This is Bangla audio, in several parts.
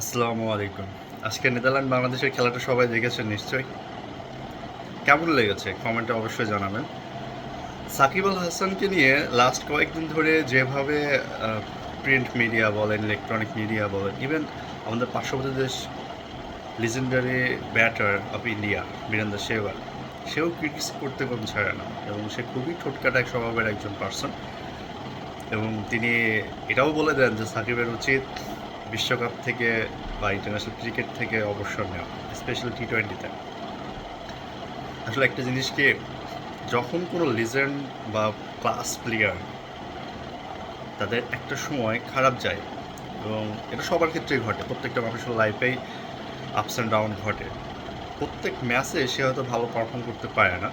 আসসালামু আলাইকুম। আজকে নেদারল্যান্ড বাংলাদেশের খেলাটা সবাই দেখেছেন নিশ্চয়ই। কেমন লেগেছে? কমেন্টে অবশ্যই জানাবেন। সাকিব আল হাসানকে নিয়ে লাস্ট কয়েকদিন ধরে যেভাবে প্রিন্ট মিডিয়া বলেন ইলেকট্রনিক মিডিয়া বলেন ইভেন আমাদের পার্শ্ববর্তী দেশ legendary batter of India Virender Sehwag সেও ক্রিটিক্স করতে কম ছাড়ে না এবং সে খুবই ঠোটকাটা স্বভাবের একজন পার্সন এবং তিনি এটাও বলে দেন যে সাকিবের উচিত বিশ্বকাপ থেকে বা ইন্টারন্যাশনাল ক্রিকেট থেকে অবসর নেওয়া স্পেশালি টি টোয়েন্টিতে আসলে একটা জিনিস কি, যখন কোনো লিজেন্ড বা ক্লাস প্লেয়ার তাদের একটা সময় খারাপ যায়, এবং এটা সবার ক্ষেত্রেই ঘটে, প্রত্যেকটা মানুষের লাইফেই আপস অ্যান্ড ডাউন ঘটে। প্রত্যেক ম্যাচে সে হয়তো ভালো পারফর্ম করতে পারে না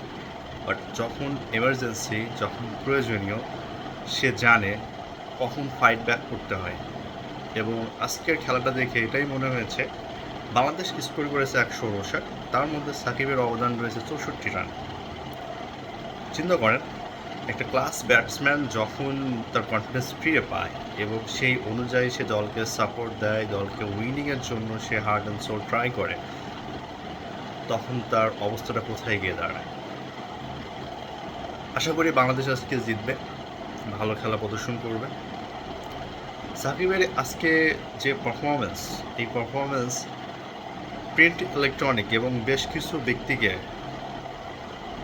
বাট যখন এমার্জেন্সি যখন প্রয়োজনীয়, সে জানে কখন ফাইট ব্যাক করতে হয়। এবং আজকের খেলাটা দেখে এটাই মনে হয়েছে, বাংলাদেশ স্কোর করেছে একশো উনষাট, তার মধ্যে সাকিবের অবদান রয়েছে চৌষট্টি রান। চিন্তা করেন, একটা ক্লাস ব্যাটসম্যান যখন তার কনফিডেন্স ফিরে পায় এবং সেই অনুযায়ী সে দলকে সাপোর্ট দেয়, দলকে উইনিংয়ের জন্য সে হার্ড অ্যান্ড সোল ট্রাই করে, তখন তার অবস্থাটা কোথায় গিয়ে দাঁড়ায়? আশা করি বাংলাদেশ আজকে জিতবে, ভালো খেলা প্রদর্শন করবে। সাকিবের আজকে যে পারফরমেন্স এই পারফরমেন্স প্রিন্ট ইলেকট্রনিক এবং বেশ কিছু ব্যক্তিকে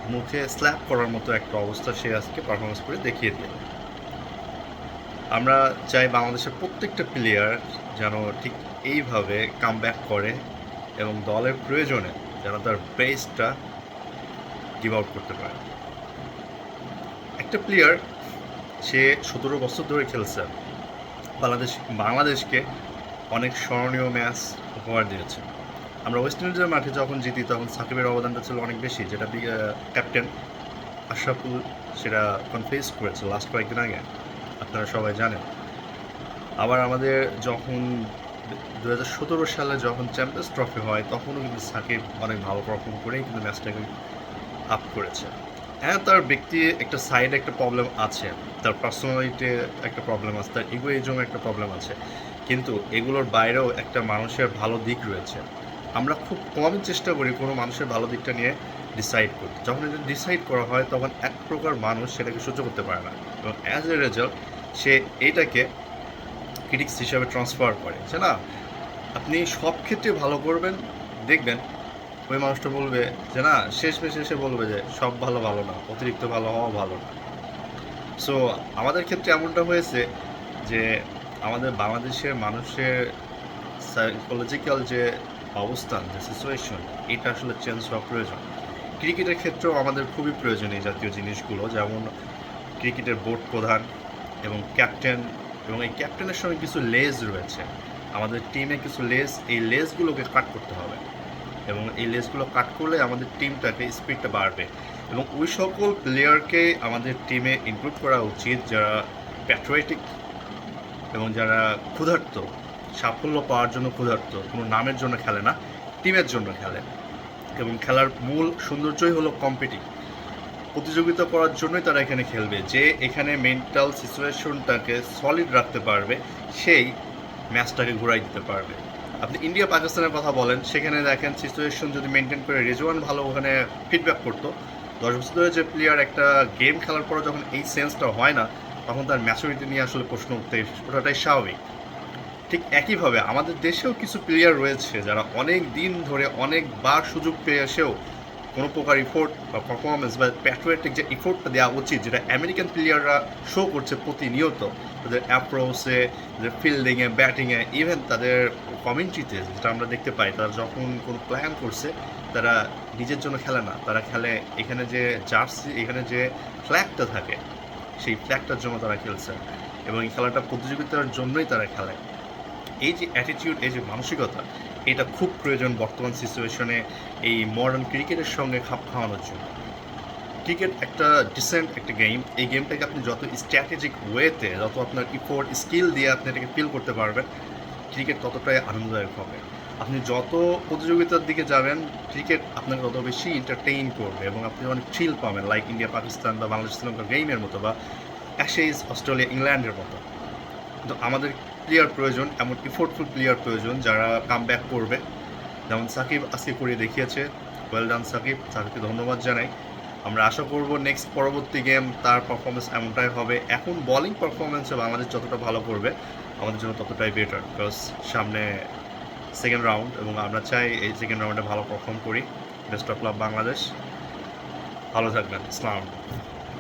মুখে স্ল্যাপ করার মতো একটা অবস্থা সে আজকে পারফরমেন্স করে দেখিয়ে দিল। আমরা চাই বাংলাদেশের প্রত্যেকটা প্লেয়ার যেন ঠিক এইভাবে কাম করে এবং দলের প্রয়োজনে যেন তার বেসটা গিভ আউট করতে পারে। একটা প্লেয়ার সে সতেরো বছর ধরে খেলছে। বাংলাদেশ, বাংলাদেশকে অনেক স্মরণীয় ম্যাচ উপহার দিয়েছে। আমরা ওয়েস্ট ইন্ডিজের মাঠে যখন জিতি, তখন সাকিবের অবদানটা ছিল অনেক বেশি। যেটা ক্যাপ্টেন আশরাফুল সেটা কনফেস করেছে লাস্ট কয়েকদিন আগে। আপনারা সবাই জানেন। আবার আমাদের যখন দু হাজার সতেরো সালে যখন চ্যাম্পিয়ন্স ট্রফি হয়, তখনও কিন্তু সাকিব অনেক ভালো পারফর্ম করেই কিন্তু ম্যাচটাকে আপ করেছে। হ্যাঁ তার ব্যক্তি একটা সাইডে একটা প্রবলেম আছে, তার পার্সোনালিটি একটা প্রবলেম আছে, তার ইগোইজম একটা প্রবলেম আছে। কিন্তু এগুলোর বাইরেও একটা মানুষের ভালো দিক রয়েছে। আমরা খুব কমই চেষ্টা করি কোনো মানুষের ভালো দিকটা নিয়ে ডিসাইড করতে। যখন এটা ডিসাইড করা হয়, তখন এক প্রকার মানুষ সেটাকে সহ্য করতে পারে না। এবং অ্যাজ এ রেজাল্ট সে এইটাকে ক্রিটিক্স হিসাবে ট্রান্সফার করে। যে না আপনি সব ক্ষেত্রে ভালো করবেন, দেখবেন ওই মানুষটা বলবে যে, না শেষ মেশে এসে বলবে যে, সব ভালো ভালো না, অতিরিক্ত ভালো হওয়া ভালো না। সো আমাদের ক্ষেত্রে এমনটা হয়েছে যে, আমাদের বাংলাদেশের মানুষের সাইকোলজিক্যাল যে অবস্থান, যে সিচুয়েশন এটা আসলে চেঞ্জ হওয়া প্রয়োজন। ক্রিকেটের ক্ষেত্রেও আমাদের খুবই প্রয়োজন এই জাতীয় জিনিসগুলো, যেমন ক্রিকেটের বোর্ড প্রধান এবং ক্যাপ্টেন এবং এই ক্যাপ্টেনের সঙ্গে কিছু লেজ রয়েছে। আমাদের টিমে কিছু লেজ এই লেজগুলোকে কাট করতে হবে। এবং এই লেসগুলো কাট করলে আমাদের টিমটাকে স্পিডটা বাড়বে। এবং ওই সকল প্লেয়ারকে আমাদের টিমে ইনক্লুড করা উচিত যারা প্যাট্রিয়েটিক এবং যারা ক্ষুধার্ত, সাফল্য পাওয়ার জন্য ক্ষুধার্ত, কোনো নামের জন্য খেলে না, টিমের জন্য খেলে। এবং খেলার মূল সৌন্দর্যই হলো কম্পিটিং প্রতিযোগিতা করার জন্যই তারা এখানে খেলবে। যে এখানে মেন্টাল সিচুয়েশনটাকে সলিড রাখতে পারবে, সেই ম্যাচটাকে ঘুরাই দিতে পারবে। আপনি ইন্ডিয়া পাকিস্তানের কথা বলেন, সেখানে দেখেন সিচুয়েশন যদি মেনটেন করে রেজওয়ান ভালো ওখানে ফিডব্যাক করতো। দশ বছর ধরে যে প্লেয়ার একটা গেম খেলার পরে যখন এই সেন্সটা হয় না, তখন তার ম্যাচুরিটি নিয়ে আসলে প্রশ্ন উঠতে ওটাটাই স্বাভাবিক। ঠিক একইভাবে আমাদের দেশেও কিছু প্লেয়ার রয়েছে যারা অনেক দিন ধরে অনেকবার সুযোগ পেয়ে এসেও কোনো প্রকার ইফোর্ট বা পারফরমেন্স বা প্যাট্রিয়েটিক যে ইফোর্টটা দেওয়া উচিত, যেটা আমেরিকান প্লেয়াররা শো করছে প্রতিনিয়ত, তাদের অ্যাপ্রোচে তাদের ফিল্ডিংয়ে ব্যাটিংয়ে ইভেন তাদের কমেন্ট্রিতে যেটা আমরা দেখতে পাই, তারা যখন কোনো প্ল্যান করছে, তারা নিজের জন্য খেলে না। তারা খেলে এখানে যে জার্সি এখানে যে ফ্ল্যাগটা থাকে, সেই ফ্ল্যাগটার জন্য তারা খেলছে। এবং এই খেলাটা প্রতিযোগিতার জন্যই তারা খেলে। এই যে অ্যাটিটিউড এই যে মানসিকতা এটা খুব প্রয়োজন বর্তমান সিচুয়েশনে এই মডার্ন ক্রিকেটের সঙ্গে খাপ খাওয়ানোর জন্য। ক্রিকেট একটা ডিসেন্ট একটা গেম এই গেমটাকে আপনি যত স্ট্র্যাটেজিক ওয়েতে যত আপনার ইফোর্ট স্কিল দিয়ে আপনি এটাকে ফিল করতে পারবেন, ক্রিকেট ততটাই আনন্দদায়ক হবে। আপনি যত প্রতিযোগিতার দিকে যাবেন, ক্রিকেট আপনাকে তত বেশি এন্টারটেইন করবে এবং আপনি অনেক থ্রিল পাবেন লাইক ইন্ডিয়া পাকিস্তান বা বাংলাদেশ শ্রীলঙ্কা গেমের মতো বা অ্যাশেজ অস্ট্রেলিয়া ইংল্যান্ডের মতো। কিন্তু আমাদের প্লেয়ার প্রয়োজন এমন ইফোর্টফুল প্লেয়ার প্রয়োজন, যারা কাম ব্যাক করবে। যেমন সাকিব আজকে করে দেখিয়েছে। Well done Shakib. সাকিবকে ধন্যবাদ জানাই। আমরা আশা করব নেক্সট পরবর্তী গেম তার পারফরমেন্স এমনটাই হবে। এখন বলিং পারফরমেন্সে বাংলাদেশ যতটা ভালো করবে, আমাদের জন্য ততটাই বেটার বিকজ সামনে সেকেন্ড রাউন্ড এবং আমরা চাই এই সেকেন্ড রাউন্ডে ভালো পারফর্ম করি। Best of luck Bangladesh. ভালো থাকবেন। ইসলাম